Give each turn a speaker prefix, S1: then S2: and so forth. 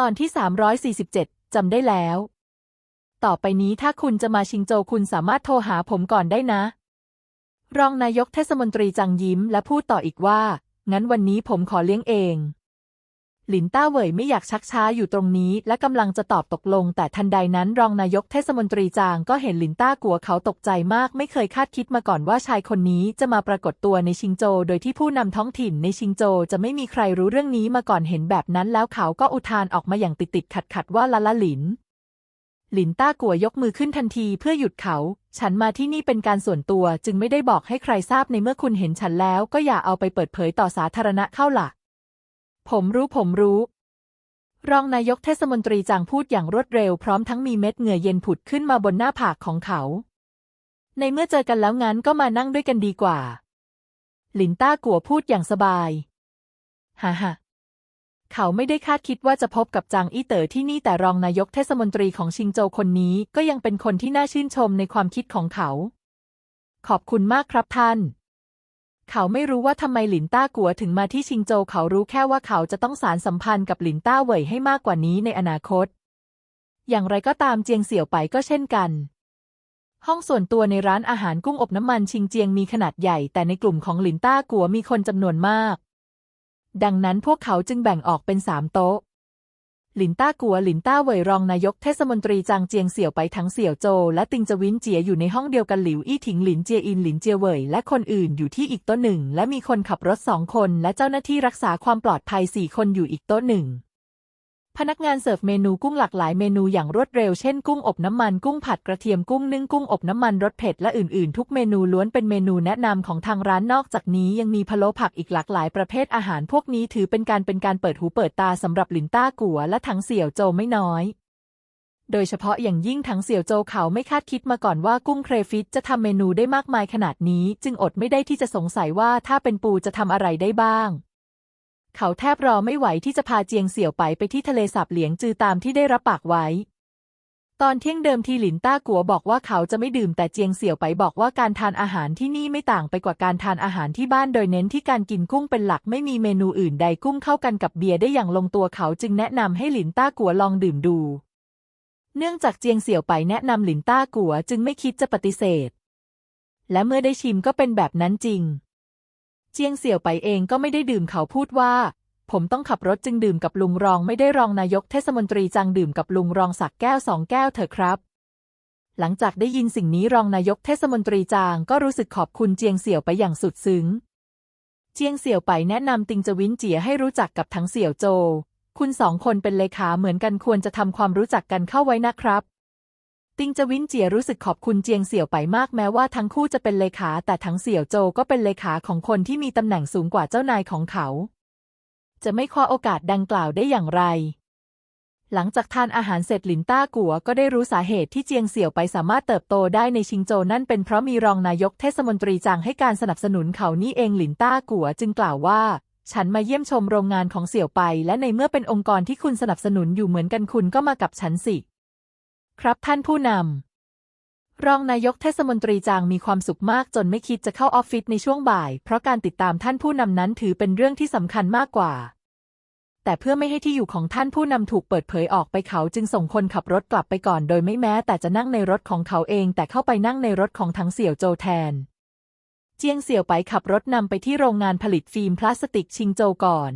S1: ตอนที่ 347 จำได้แล้ว ต่อไปนี้ถ้าคุณจะมาชิงโจวคุณสามารถโทรหาผมก่อนได้นะ รองนายกเทศมนตรีจังยิ้มและพูดต่ออีกว่า งั้นวันนี้ผมขอเลี้ยงเอง หลินต้าเหวยไม่อยากชักช้าอยู่ตรงนี้ และกำลังจะตอบตกลง แต่ทันใดนั้นรองนายกเทศมนตรีจางก็เห็นหลินต้ากลัวเขาตกใจมาก ไม่เคยคาดคิดมาก่อนว่าชายคนนี้จะมาปรากฏตัวในชิงโจ โดยที่ผู้นำท้องถิ่นในชิงโจจะไม่มีใครรู้เรื่องนี้มาก่อนเห็นแบบนั้น แล้วเขาก็อุทานออกมาอย่างติดติดขัดขัดว่าละละหลินหลินต้ากัวยกมือขึ้นทันทีเพื่อหยุดเขา ฉันมาที่นี่เป็นการส่วนตัว จึงไม่ได้บอกให้ใครทราบในเมื่อคุณเห็นฉันแล้ว ก็อย่าเอาไปเปิดเผยต่อสาธารณะเข้าล่ะ ผมรู้ผมรู้ รองนายกเทศมนตรีจางพูดอย่างรวดเร็วพร้อมทั้งมีเม็ดเหงื่อเย็นผุดขึ้นมาบนหน้าผากของเขา ในเมื่อเจอกันแล้วงั้นก็มานั่งด้วยกันดีกว่า หลินต้ากัวพูดอย่างสบายฮ่าฮ่าเขาไม่ได้คาดคิดว่าจะพบกับจางอี้เต๋อที่นี่แต่รองนายกเทศมนตรีของชิงโจวคนนี้ก็ยังเป็นคนที่น่าชื่นชมในความคิดของเขา ขอบคุณมากครับท่าน เขาไม่รู้ว่าทำไมหลินต้ากัวถึงมาที่ชิงโจวเขารู้แค่ว่าเขาจะต้องสารสัมพันธ์กับหลินต้าเหวยให้มากกว่านี้ในอนาคต อย่างไรก็ตามเจียงเสี่ยวไปก็เช่นกัน ห้องส่วนตัวในร้านอาหารกุ้งอบน้ำมันชิงเจียงมีขนาดใหญ่ แต่ในกลุ่มของหลินต้ากัวมีคนจำนวนมาก ดังนั้นพวกเขาจึงแบ่งออกเป็นสามโต๊ะ หลินต้ากัวหลินต้าเหวยรองนายกเทศมนตรีจางเจียงเสี่ยวไปทั้งเสี่ยวโจวและติงจวินเจียอยู่ในห้องเดียวกันหลิวอี้ถิงหลินเจียอินหลินเจียเหวยและคนอื่นอยู่ที่อีกโต๊ะหนึ่ง และมีคนขับรถสองคน และเจ้าหน้าที่รักษาความปลอดภัยสี่คนอยู่อีกโต๊ะหนึ่ง พนักงานเสิร์ฟเมนูกุ้งหลากหลายเมนูอย่างรวดเร็วเช่นกุ้งอบน้ำมันกุ้งผัดกระเทียมกุ้งนึ่งกุ้งอบน้ำมันรสเผ็ดและอื่นๆ ทุกเมนูล้วนเป็นเมนูแนะนำของทางร้านนอกจากนี้ยังมีพะโล้ผักอีกหลากหลายประเภทอาหารพวกนี้ถือเป็นการเป็นการเปิดหูเปิดตาสำหรับหลินต้ากัวและทังเสี่ยวโจไม่น้อย โดยเฉพาะอย่างยิ่งทังเสี่ยวโจเขาไม่คาดคิดมาก่อนว่ากุ้งเครฟิชจะทำเมนูได้มากมายขนาดนี้ จึงอดไม่ได้ที่จะสงสัยว่าถ้าเป็นปูจะทำอะไรได้บ้าง เขาแทบรอไม่ไหวที่จะพาเจียงเสี่ยวไปไปที่ทะเลสาบเหลียงจือตามที่ได้รับปากไว้ ตอนเที่ยงเดิมทีหลินต้ากัวบอกว่าเขาจะไม่ดื่มแต่เจียงเสี่ยวไปบอกว่าการทานอาหารที่นี่ไม่ต่างไปกว่าการทานอาหารที่บ้านโดยเน้นที่การกินกุ้งเป็นหลักไม่มีเมนูอื่นใดกุ้งเข้ากันกับเบียร์ได้อย่างลงตัวเขาจึงแนะนำให้หลินต้ากัวลองดื่มดู เนื่องจากเจียงเสี่ยวไปแนะนำหลินต้ากัวจึงไม่คิดจะปฏิเสธ และเมื่อได้ชิมก็เป็นแบบนั้นจริง เจียงเสี่ยวไปเองก็ไม่ได้ดื่มเขาพูดว่า ผมต้องขับรถจึงดื่มกับลุงรองไม่ได้รองนายกเทศมนตรีจังดื่มกับลุงรองสักแก้วสองแก้วเถอะครับ หลังจากได้ยินสิ่งนี้รองนายกเทศมนตรีจางก็รู้สึกขอบคุณเจียงเสี่ยวไปอย่างสุดซึ้ง เจียงเสี่ยวไปแนะนำติงจวินเจียให้รู้จักกับทั้งเสี่ยวโจ คุณสองคนเป็นเลขาเหมือนกันควรจะทำความรู้จักกันเข้าไว้นะครับ ติงจวินเจียรู้สึกขอบคุณเจียงเสี่ยวไปมากแม้ว่าทั้งคู่จะเป็นเลขา แต่ทั้งเสี่ยวโจก็เป็นเลขาของคนที่มีตำแหน่งสูงกว่าเจ้านายของเขา จะไม่คว้าโอกาสดังกล่าวได้อย่างไร หลังจากทานอาหารเสร็จหลินต้ากัวก็ได้รู้สาเหตุที่เจียงเสี่ยวไปสามารถเติบโตได้ในชิงโจนั่นเป็นเพราะมีรองนายกเทศมนตรีจางให้การสนับสนุนเขานี่เองหลินต้ากัวจึงกล่าวว่าฉันมาเยี่ยมชมโรงงานของเสี่ยวไป และในเมื่อเป็นองค์กรที่คุณสนับสนุนอยู่เหมือนกันคุณก็มากับฉันสิ ครับท่านผู้นำ รองนายกเทศมนตรีจางมีความสุขมากจนไม่คิดจะเข้าออฟฟิศในช่วงบ่าย เพราะการติดตามท่านผู้นำนั้นถือเป็นเรื่องที่สำคัญมากกว่า แต่เพื่อไม่ให้ที่อยู่ของท่านผู้นำถูกเปิดเผยออกไปเขาจึงส่งคนขับรถกลับไปก่อน โดยไม่แม้แต่จะนั่งในรถของเขาเอง แต่เข้าไปนั่งในรถของทั้งเสี่ยวโจแทน เจียงเสี่ยวไปขับรถนำไปที่โรงงานผลิตฟิล์มพลาสติกชิงโจก่อน